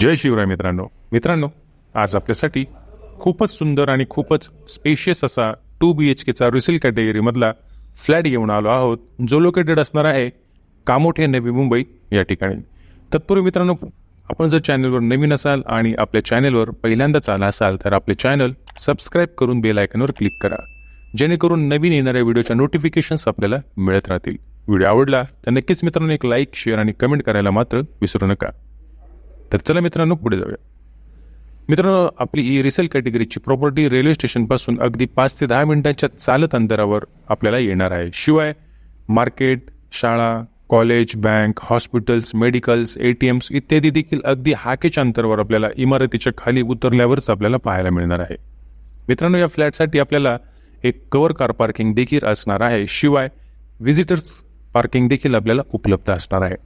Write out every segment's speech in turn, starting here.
जय शिवराय मित्रांनो. मित्रांनो आज आपल्यासाठी खूपच सुंदर आणि खूपच स्पेशियस असा टू बी एच केचा रिसेल कॅटेगरीमधला फ्लॅट घेऊन आलो आहोत जो लोकेटेड असणार आहे कामोठे नवी मुंबई या ठिकाणी. तत्पूर्वी मित्रांनो आपण जर चॅनलवर नवीन असाल आणि आपल्या चॅनलवर पहिल्यांदाच आला असाल तर आपले चॅनल सबस्क्राईब करून बेल आयकनवर क्लिक करा. जेणेकरून नवीन येणाऱ्या व्हिडिओच्या नोटिफिकेशन्स आपल्याला मिळत राहतील. व्हिडिओ आवडला तर नक्कीच मित्रांनो एक लाईक शेअर आणि कमेंट करायला मात्र विसरू नका. तर चला मित्रांनो पुढे जाऊया. मित्रांनो आपली ही रिसेल कॅटेगरीची प्रॉपर्टी रेल्वे स्टेशनपासून अगदी पाच ते दहा मिनिटांच्या चालत अंतरावर आपल्याला येणार आहे. शिवाय मार्केट शाळा college bank hospitals medicals A T Ms इत्यादी देखील अगदी हाकेच्या अंतरावर आपल्याला इमारतीच्या खाली उतरल्यावरच आपल्याला पाहायला मिळणार आहे. मित्रांनो या फ्लॅटसाठी आपल्याला एक कवर कार पार्किंग देखील असणार आहे. शिवाय व्हिजिटर्स पार्किंग देखील आपल्याला उपलब्ध असणार आहे.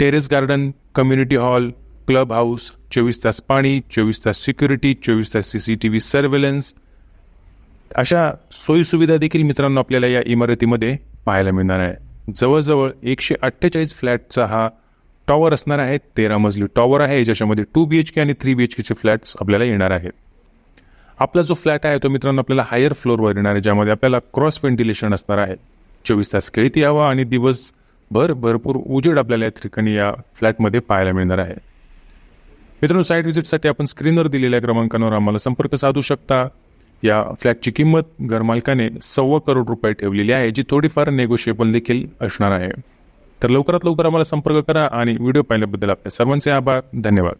Terrace garden community hall club house चोवीस तास पाणी चोवीस तास सिक्युरिटी चोवीस तास C C T V surveillance अशा सोयीसुविधा देखील मित्रांनो आपल्याला या इमारतीमध्ये पाहायला मिळणार आहे. जवळजवळ एकशे अठ्ठेचाळीस फ्लॅटचा हा टॉवर असणार आहे तेरा मजली टॉवर आहे ज्याच्यामध्ये टू बी एच के आणि थ्री बी एच केचे फ्लॅट्स आपल्याला येणार आहेत. आपला जो फ्लॅट आहे तो मित्रांनो आपल्याला हायर फ्लोअरवर येणार आहे ज्यामध्ये आपल्याला क्रॉस व्हेंटिलेशन असणार आहे. चोवीस तास खेळती हवा आणि दिवस भर भरपूर उजेड आपल्याला या ठिकाणी या फ्लॅटमध्ये पाहायला मिळणार आहे. मित्रांनो साईट व्हिजिटसाठी आपण स्क्रीनवर दिलेल्या क्रमांकांवर आम्हाला संपर्क साधू शकता. या फ्लॅटची किंमत घरमालकाने सव्वा करोड रुपये ठेवलेली आहे जी थोडीफार नेगोशिएबल देखील असणार आहे. तर लवकरात लवकर आम्हाला संपर्क करा आणि व्हिडिओ पाहिल्याबद्दल आपल्या सर्वांचे आभार. धन्यवाद.